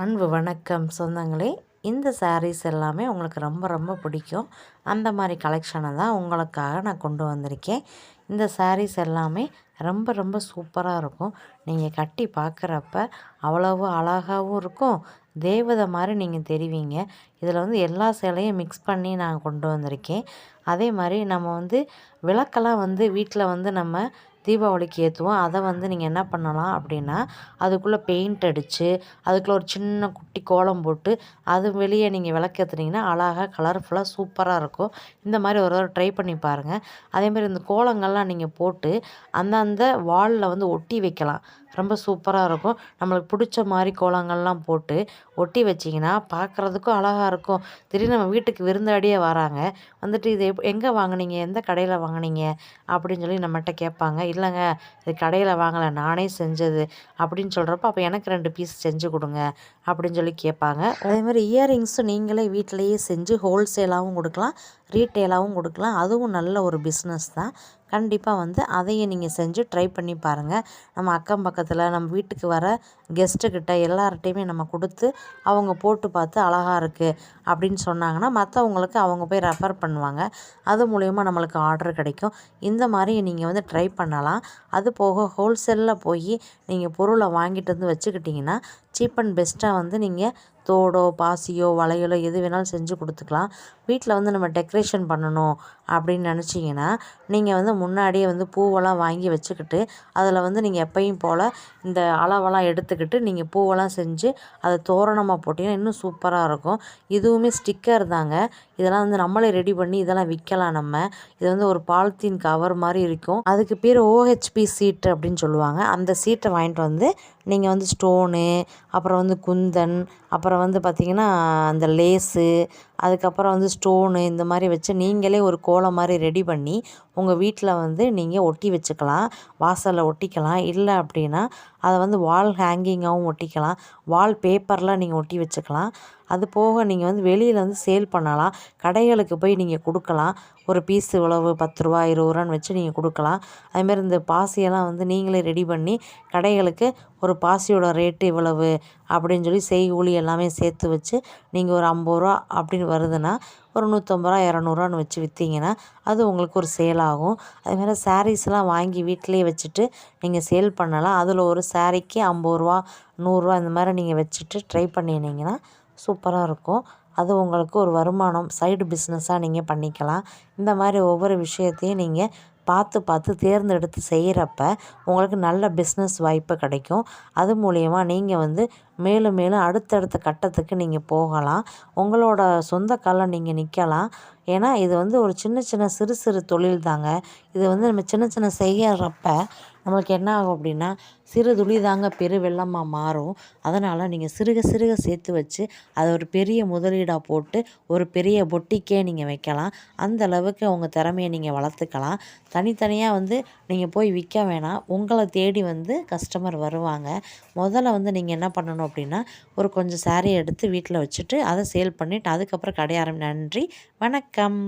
அன்பு வணக்கம் சொந்தங்களே இந்த சாரீஸ் எல்லாமே உங்களுக்கு ரொம்ப ரொம்ப பிடிக்கும். அந்த மாதிரி கலெக்ஷனை தான் உங்களுக்காக நான் கொண்டு வந்திருக்கேன். இந்த சாரீஸ் எல்லாமே ரொம்ப ரொம்ப சூப்பராக இருக்கும். நீங்கள் கட்டி பார்க்குறப்ப அவ்வளவு அழகாகவும் இருக்கும். தேவதை மாதிரி நீங்கள் தெரிவிங்க. இதில் வந்து எல்லா சேலையும் மிக்ஸ் பண்ணி நான் கொண்டு வந்திருக்கேன். அதே மாதிரி நம்ம வந்து விளக்கெல்லாம் வந்து வீட்டில் வந்து நம்ம தீபாவளிக்கு ஏற்றுவோம் அதை வந்து நீங்கள் என்ன பண்ணலாம் அப்படின்னா அதுக்குள்ளே பெயிண்ட் அடித்து அதுக்குள்ளே ஒரு சின்ன குட்டி கோலம் போட்டு அது வெளியே நீங்கள் விளக்கேற்றுனீங்கன்னா அழகாக கலர்ஃபுல்லாக சூப்பராக இருக்கும். இந்த மாதிரி ஒரு தடவை ட்ரை பண்ணி பாருங்கள் அதேமாதிரி இந்த கோலங்கள்லாம் நீங்கள் போட்டு அந்தந்த வாலில் வந்து ஒட்டி வைக்கலாம். ரொம்ப சூப்பராக இருக்கும். நம்மளுக்கு பிடிச்ச மாதிரி கோலங்கள்லாம் போட்டு ஒட்டி வச்சிங்கன்னா பார்க்குறதுக்கும் அழகாக இருக்கும். திடீர்னு நம்ம வீட்டுக்கு விருந்தாடியே வராங்க. வந்துட்டு இது எப் எங்கே வாங்கினீங்க? எந்த கடையில் வாங்கினீங்க? அப்படின்னு சொல்லி நம்மகிட்ட கேட்பாங்க. இல்லைங்க இது கடையில் வாங்கலை நானே செஞ்சது அப்படின்னு சொல்கிறப்ப அப்போ எனக்கு ரெண்டு பீஸ் செஞ்சு கொடுங்க அப்படின்னு சொல்லி கேட்பாங்க. அதே மாதிரி இயரிங்ஸும் நீங்களே வீட்டிலையே செஞ்சு ஹோல்சேலாகவும் கொடுக்கலாம். ரீட்டெயிலாகவும் கொடுக்கலாம். அதுவும் நல்ல ஒரு பிஸ்னஸ் தான். கண்டிப்பாக வந்து அதையும் நீங்கள் செஞ்சு ட்ரை பண்ணி பாருங்கள் நம்ம அக்கம் பக்கத்தில் நம்ம வீட்டுக்கு வர கெஸ்ட்டுக்கிட்ட எல்லார்ட்டையுமே நம்ம கொடுத்து அவங்க போட்டு பார்த்து அழகாக இருக்குது அப்படின்னு சொன்னாங்கன்னா மற்றவங்களுக்கு அவங்க போய் ரெஃபர் பண்ணுவாங்க. அது மூலயமா நம்மளுக்கு ஆர்டர் கிடைக்கும். இந்த மாதிரி நீங்கள் வந்து ட்ரை பண்ணலாம். அது போக ஹோல்சேலில் போய் நீங்கள் பொருளை வாங்கிட்டு வந்து வச்சுக்கிட்டிங்கன்னா சீப் அண்ட் பெஸ்ட்டாக வந்து நீங்கள் தோடோ பாசியோ வளையலோ எது வேணாலும் செஞ்சு கொடுத்துக்கலாம். வீட்டில் வந்து நம்ம டெக்கரேஷன் பண்ணணும் அப்படின்னு நினச்சிங்கன்னா நீங்கள் வந்து முன்னாடியே வந்து பூவெல்லாம் வாங்கி வச்சுக்கிட்டு அதில் வந்து நீங்கள் எப்பயும் போல் இந்த அளவெல்லாம் எடுத்துக்கிட்டு நீங்கள் பூவெல்லாம் செஞ்சு அதை தோரணமாக போட்டிங்கன்னா இன்னும் சூப்பராக இருக்கும். இதுவுமே ஸ்டிக்கர் தாங்க. இதெல்லாம் வந்து நம்மளே ரெடி பண்ணி இதெல்லாம் விற்கலாம் நம்ம. இது வந்து ஒரு பாலித்தீன் கவர் மாதிரி இருக்கும். அதுக்கு பேர் ஓஹெச்பி சீட்டு அப்படின்னு சொல்லுவாங்க. அந்த சீட்டை வாங்கிட்டு வந்து நீங்கள் வந்து ஸ்டோனு அப்புறம் வந்து குந்தன் அப்புறம் வந்து பார்த்திங்கன்னா அந்த லேஸு அதுக்கப்புறம் வந்து ஸ்டோனு இந்த மாதிரி வச்சு நீங்களே ஒரு கோலம் மாதிரி ரெடி பண்ணி உங்கள் வீட்டில் வந்து நீங்கள் ஒட்டி வச்சுக்கலாம். வாசலில் ஒட்டிக்கலாம். இல்லை அப்படின்னா அதை வந்து வால் ஹேங்கிங்காகவும் ஒட்டிக்கலாம். வால் பேப்பரில் நீங்கள் ஒட்டி வச்சுக்கலாம். அது போக நீங்கள் வந்து வெளியில் வந்து சேல் பண்ணலாம். கடைகளுக்கு போய் நீங்கள் கொடுக்கலாம். ஒரு பீஸ் இவ்வளவு பத்து ரூபா இருபது ரூபான்னு வச்சு நீங்கள் கொடுக்கலாம். அதுமாரி இந்த பாசியெல்லாம் வந்து நீங்களே ரெடி பண்ணி கடைகளுக்கு ஒரு பாசியோட ரேட்டு இவ்வளவு அப்படின்னு சொல்லி செய்கூலி எல்லாமே சேர்த்து வச்சு நீங்கள் ஒரு ஐம்பது ரூபா அப்படின்னு வருதுன்னா ஒரு நூற்றம்பது ரூபா இரநூறுவான்னு வச்சு விற்றீங்கன்னா அது உங்களுக்கு ஒரு சேல் ஆகும். அதுமாரி சாரீஸ்லாம் வாங்கி வீட்டிலேயே வச்சுட்டு நீங்கள் சேல் பண்ணலாம். அதில் ஒரு சாரீக்கு ஐம்பது ரூபா நூறுரூவா இந்த மாதிரி நீங்கள் வச்சுட்டு ட்ரை பண்ணினீங்கன்னா சூப்பராக இருக்கும். அது உங்களுக்கு ஒரு வருமானம் சைடு பிஸ்னஸாக நீங்கள் பண்ணிக்கலாம். இந்த மாதிரி ஒவ்வொரு விஷயத்தையும் நீங்கள் பார்த்து பார்த்து தேர்ந்தெடுத்து செய்கிறப்ப உங்களுக்கு நல்ல பிஸ்னஸ் வாய்ப்பு கிடைக்கும். அது மூலயமா நீங்கள் வந்து மேலும் மேலும் அடுத்தடுத்த கட்டத்துக்கு நீங்கள் போகலாம். உங்களோட சொந்த காலில் நீங்கள் நிற்கலாம் ஏன்னா இது வந்து ஒரு சின்ன சின்ன சிறு சிறு தொழில் தாங்க. இது வந்து நம்ம சின்ன சின்ன செய்கிறப்ப நம்மளுக்கு என்ன ஆகும் அப்படின்னா சிறு துளி தாங்க பெரு வெள்ளமாக மாறும். அதனால் நீங்கள் சிறுக சிறுக சேர்த்து வச்சு அதை ஒரு பெரிய முதலீடாக போட்டு ஒரு பெரிய பொட்டிக்கே நீங்கள் வைக்கலாம். அந்த அளவுக்கு உங்கள் திறமையை நீங்கள் வளர்த்துக்கலாம். தனித்தனியாக வந்து நீங்கள் போய் விற்க வேணாம். உங்களை தேடி வந்து கஸ்டமர் வருவாங்க. முதல்ல வந்து நீங்கள் என்ன பண்ணணும் அப்படின்னா ஒரு கொஞ்சம் சாரீ எடுத்து வீட்டில் வச்சுட்டு அதை சேல் பண்ணிவிட்டு அதுக்கப்புறம் கடை நன்றி. வணக்கம்.